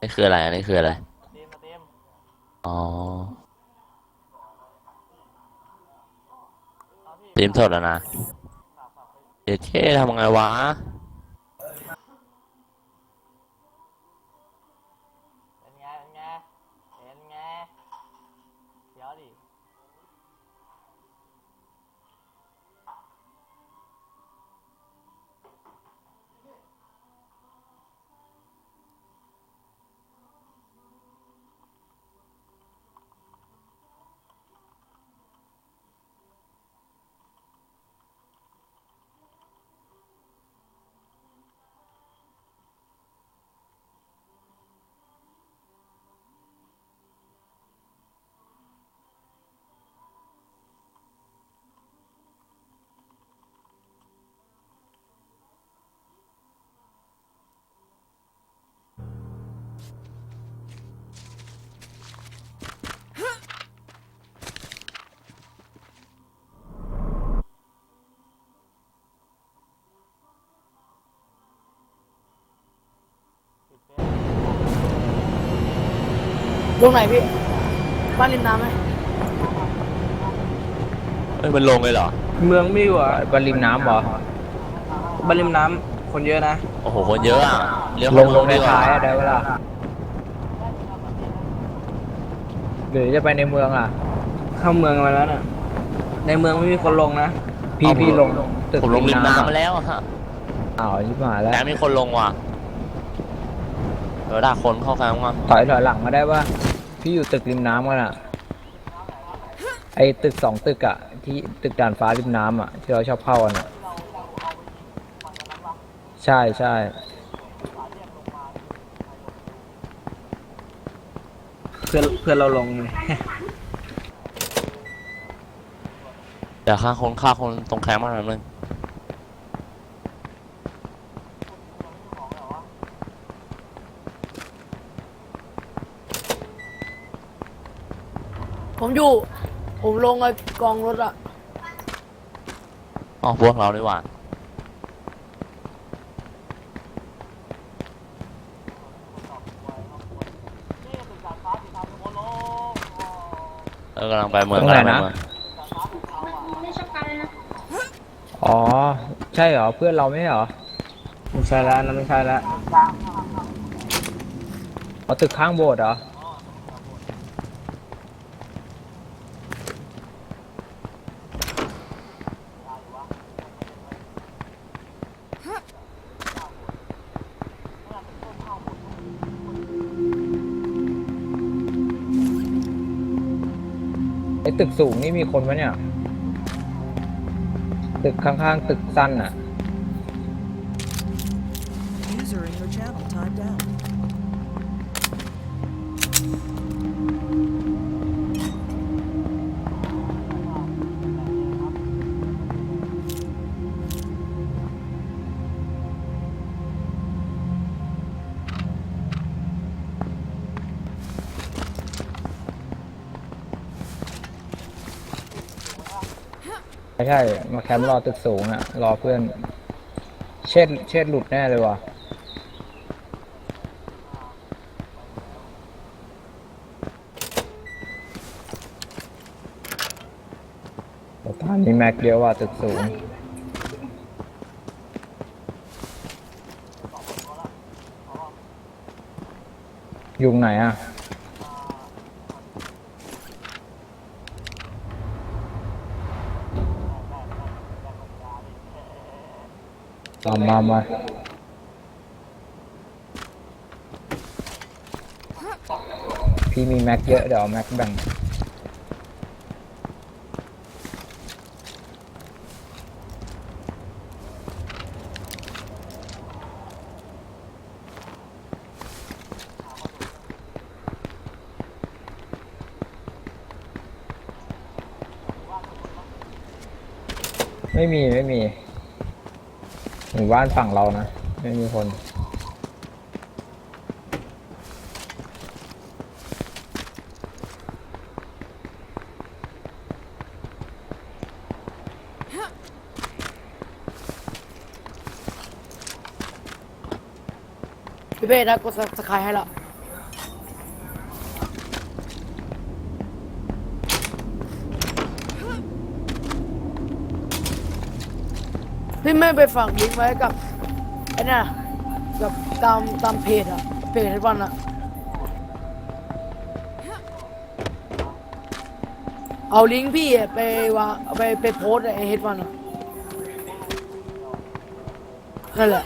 นี่คืออะไรอันนี้คืออะไร เต็มเต็มอ๋อเต็มสดแล้วนะ เดี๋ยวเท่ทำไงวะ ตรงไหนพี่ บ้านริมน้ำไหมเอ้ยมันลงเลยเหรอ เมืองไม่อยู่อะบานริมน้ำเหรอ บ้านริมน้ำคนเยอะนะ โอ้โห คนเยอะอะเลี้ยวลเข้างลเมืองงในดีกว่าท้ายอะได้เวลาหรือจะไปในเมืองอะ เข้าเมืองมาแล้วน่ะ ในเมืองไม่มีคนลงนะ พี่พี่ลงตึกผมลงริมน้ำมาอะแล้วอะฮะอ้าวชิบหายแล้วแต่มีคนลงว่ะ เดี๋ยวด่าคนเข้ากันว่าถอยถอยหลังมาได้ว่า พี่อยู่ตึกริมน้ำกันอะ ไอตึกสองตึกอะ ที่ตึกด่านฟ้าริมน้ำอะ ที่เราชอบเข้ากันอะ ใช่ใช่เพื่อนเพื่อนเราลงเลย เดี๋ยวฆ่าคนฆ่าคนตรงแคมป์มาหน่อยนึง ผมอยู่ ผมลงไอ้กองรถอะอ๋อพวกเราดีกว่านี่ตึกดาดฟ้าสีเทาทุกคนลงอ๋อเออกำลังไปเมืองตรงไหนกำลันะงไปเมืองดาดฟ้าสีเทาอะอ๋อ ใช่เหรอ เพื่อนเราไม่ใช่เหรอไม่ใช่แล้วนั่นไม่ใช่แล้วเอาตึกข้างโบสถ์เหรอ ตึกสูงนี่มีคนไหมเนี่ย ตึกข้างๆ ตึกสั้นอะ User in your channel timed out. ไม่ใช่มาแคมป์รอตึกสูงอะรอเพื่อน เช็ดเช็ดหลุดแน่เลยว่ะแต่ตอนนี้แม็กเดียวว่าตึกสูงยุงไหนอะ มามามาพี่มีแม็กเยอะเดี๋ยวเอาแม็กแบ่งไม่มี ไม่มี หมู่บ้านฝั่งเรานะ ไม่มีคน พี่เป้ได้กดสกายให้ละ พี่ไม่ไปฝากลิงก์ไว้กับไอ้น่ะกับตามตามเพจอะเพจให้บ้านอะเอาลิงก์พี่ไปวางเอาไปไปโพสต์ไอ้เฮดวันอะนั่นแหละ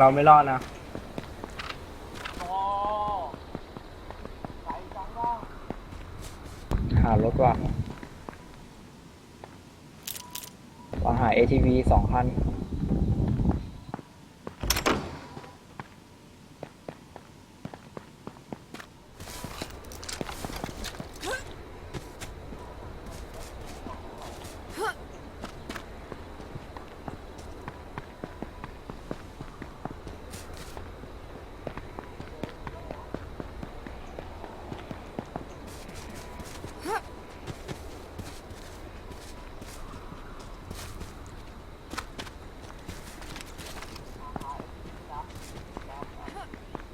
เราไม่รอดนะโอ้ใส่จังบ้าหารถว่ะว่าหา ATV สองคัน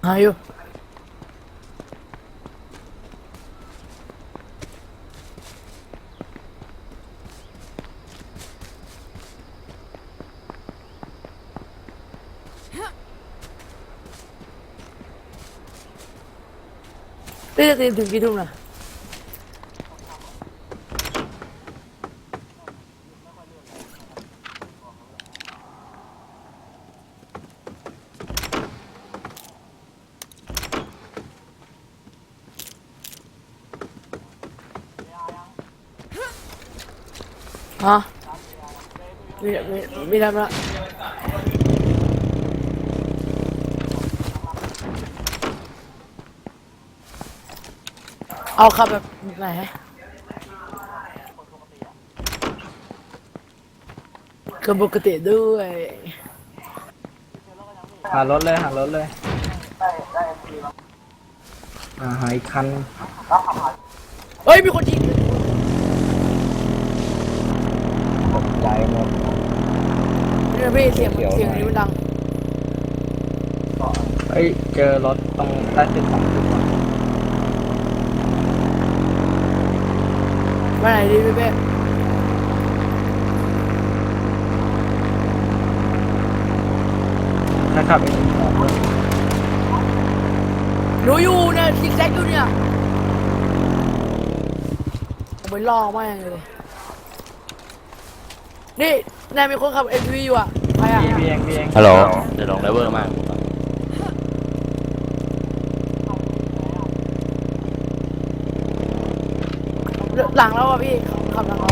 หาอยู่นี่จะตีถึงกี่ทุ่มนะ ฮะ ไม่ไม่ไม่ทำละเอาขับแบบไหนก็ปกติด้วยหารถเลยหารถเลยอ่าหาอีกคันเฮ้ย มีคนยิง ตก ใจหมดเนี่ยพี่เสียงเสียงนี้มันดังเฮ้ยเจอรถตรงใต้ตึกสองตึกว่ะไปไหนดีพี่เป้ถ้าขับไปถึงสองเลยหนูอยู่เนี่ยซิกแซกอยู่เนี่ยผมไปล่อแม่งเลย นี่นายมีคนขับเอ็มวีอยู่อะใครอะพี่พี่เองพี่เองฮัลโหล เดี๋ยวลงไดเวอร์มากหลังแล้วอะพี่ขับหลังเรา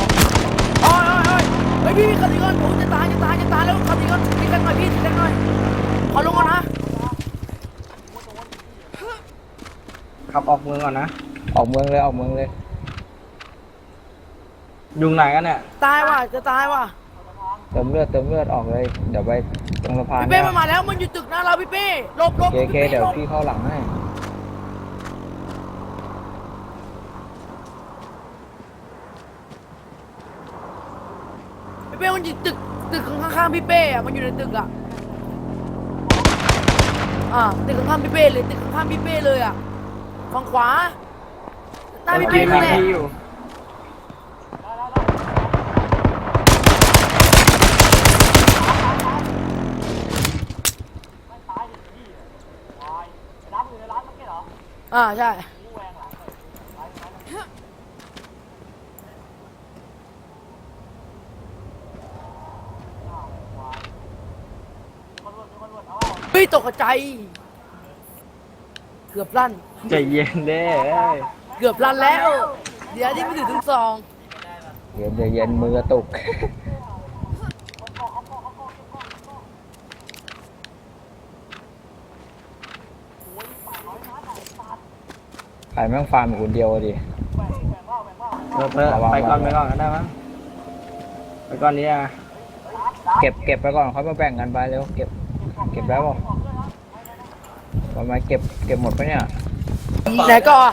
โอ้ยโอ้ยโอ้ยเฮ้ยพี่พี่ขับดีก่อนผมจะตายจะตายจะตายแล้วขับดีก่อนดีกันหน่อยพี่ดีกันหน่อยขอลงก่อนนะขับออกเมืองก่อนนะ ออกเมืองเลยออกเมืองเลย ยุงไหนกันเนี่ย ตายว่ะจะตายว่ะเติมเลือดเติมเลือดออกเลย เดี๋ยวไปตรงสะพานพี่เป้เนี่ยมันมาแล้วมันอยู่ตึกหน้าเราพี่เป้หลบหลบเคเคพี่ป้เดี๋ยวหลบพี่เข้าหลังให้พี่เป้มันอยู่ตึกตึกข้างๆพี่เป้อะมันอยู่ในตึกอะอ่าตึกข้างๆพี่เป้เลยตึกข้างๆพี่เป้เลยอะฝั่งขวาหน้าพี่เมื่อเป้กี้นั่นแหละ พี่อยู่ อ่าใช่เฮ้ยตกใจายเกือบลั่น ใจเย็นเด้เอ้ยเกือบลั่นแล้ว เดี๋ยวที่ไม่ถึงถึงสอง เย็นเย็นมือกระตุก ใครแม่งฟาร์มอยู่คนเดียวอะดิ เออเออไปก่อนไปก่อนก็ได้มั้งไปก่อนนี้อะเก็บเก็บไปก่อนค่อยมาแบ่งกันไปเร็วเก็บ เก็บแล้วเปล่าประมาณเก็บเก็บหมดปะเนี่ยไหนก็อะ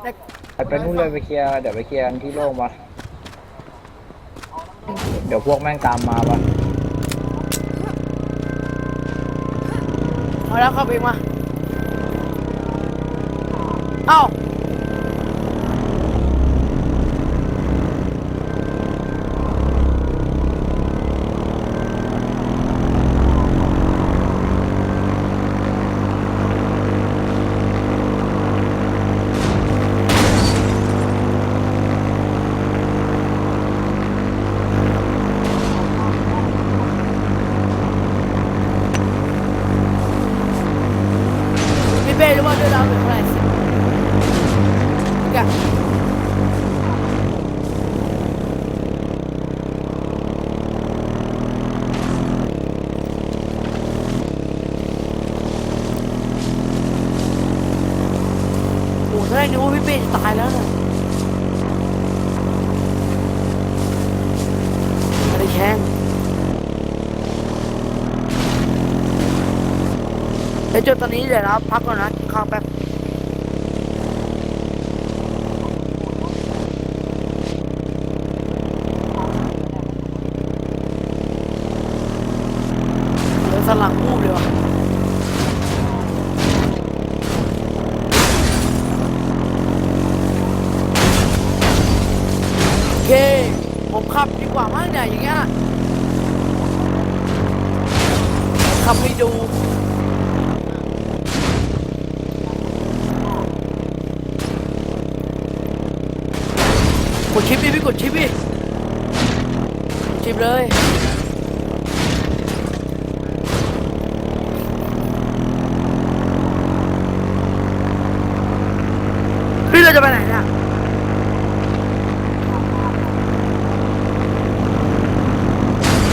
ไหนไปไปนู่นเลยไปเคลียร์เดี๋ยวไปเคลียร์กันที่โล่งปะเดี๋ยวพวกแม่งตามมาปะเอาแล้วเข้าไปมาเอ้าพี่ แข้งเดี๋ยวจนตอนนี้เดี๋ยวนะพักก่อนนะกินข้าวแป๊บ ดชิปดิพี่กดชิปดิชิปเลยพี่เราจะไปไหนเนี่ย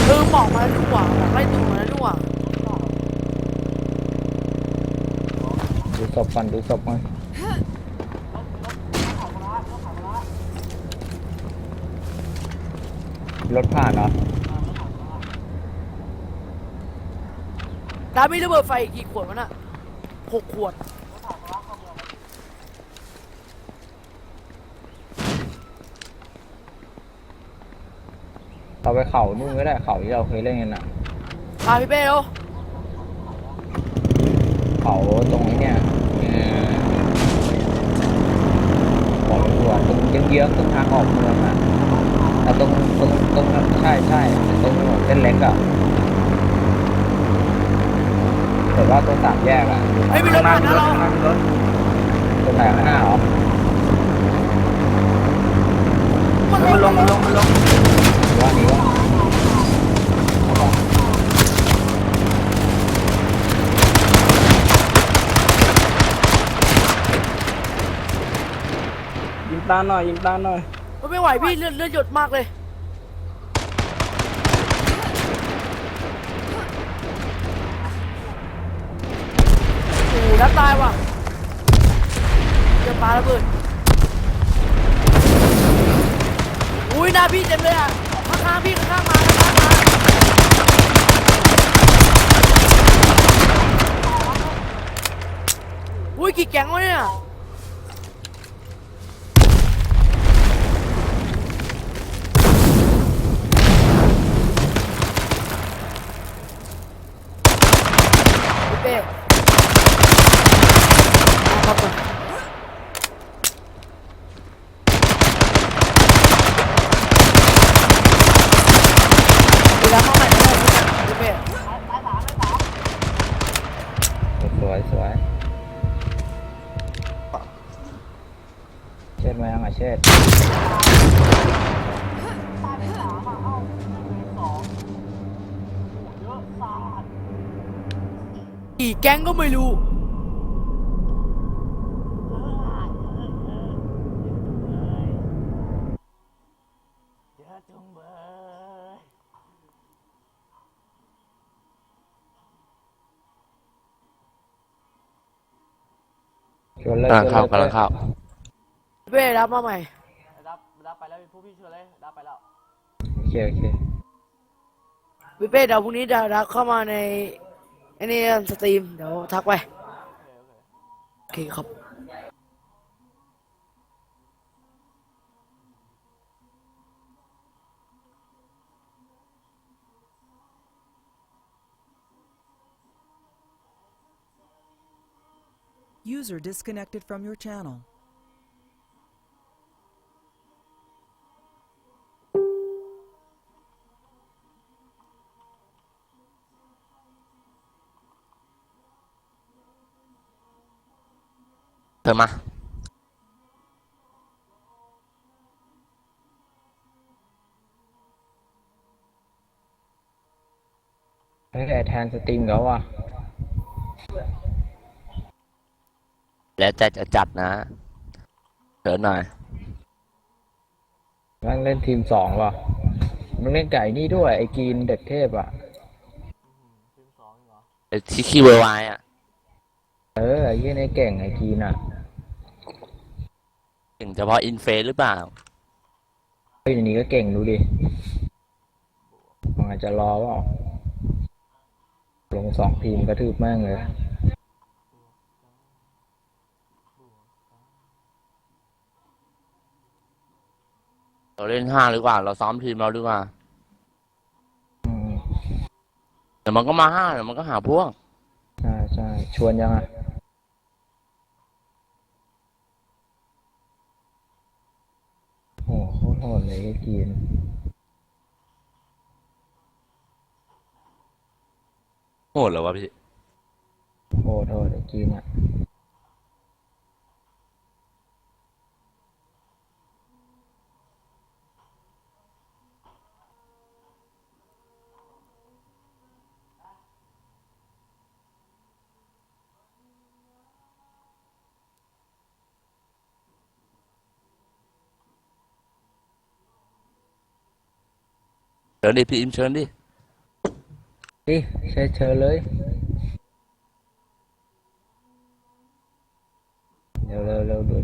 เออหมอกมาแล้วดีกว่าหมอกไล่ตูมาแล้วดีกว่าดูศพก่อนดูศพก่อน รถผ่านเหรอน้ำมีระเบิดไฟอีกกี่ขวดวะน่ะหกขวด เราไปเขานู่นก็ได้เขาที่เราเคยเล่นกันอะ พาพี่เป้เร็วเขาตรงนี้เนี่ยเอ่อบอกตำรวจตรงเยื้องๆตรงทางออกเมืองอะแต่ตรงตรงตรงใช่ใช่ตรงถนนเส้นเล็กอะแต่ว่าตรงสามแยกอะไอ้ยมีรถข้างหน้าผ่านมีนะรเราถข้างหน้ามีรถตรงไหนข้างหน้าเหรอมันมันลงมันลงมันลงหรือว่านี้ว่ายิงตาหน่อยยิงตาหน่อยมันไม่ไหวพี่เลือดเลือดหยดมากเลยาระเบิดอุ้ยหน้าพี่เต็มเลยอะข้างๆพี่ข้างๆมาข้างๆมาอุ้ยกี่แก๊งวะเนี่ย กแก๊งก็ไม่รู้เยอะอะเยอะเยอะเยอะจุงเบยชวนเลยกำลังชเข้าวนกำเลลัยงเข้าเป้รับมาใหม่ รับรับไปแล้วผู้พี่ช่วยเลยรับไปแล้วโอเคโอเคพี่เป้เดี๋ยวพรุ่งนี้เดี๋ยวรับเข้ามาใน ไอ้นี่สตรีมเดี๋ยวทักไป โอเคโอเค โอเคครับ User disconnected from your channel. เธอมาเฮ้ยแต่แทนสตรีมเขาอะ แล้วจะจะจัดนะเชิญหน่อยแม่งเล่นทีมสองว่ะมันเล่นไก่นี่ด้วย ไอ้กรีนเด็กเทพอะทีมสองเหรอไอ้ที่คีย์เวอร์ไวอะ เออไอ้เหี้ยนี่เก่งไอ้กรีนอะ ถึงเฉพาะอินเฟสหรือเปล่า เฮ้ยอันนี้ก็เก่งดูดิมันอาจจะรอว่า ลงสองทีมกระทืบแม่งเลย เราเล่นห้าหรือเปล่า เราซ้อมทีมเราดีกว่าอืมเดี๋ยวมันก็มาห้าเดี๋ยวมันก็หาพวก ใช่ใช่ชวนยังอะ โอ้โหโคตรโหดเลยไอ้กรีนโหดเหรอวะพี่ โหดโหดไอ้กรีนอะ เชิญดิพี่อิมเชิญดิดิ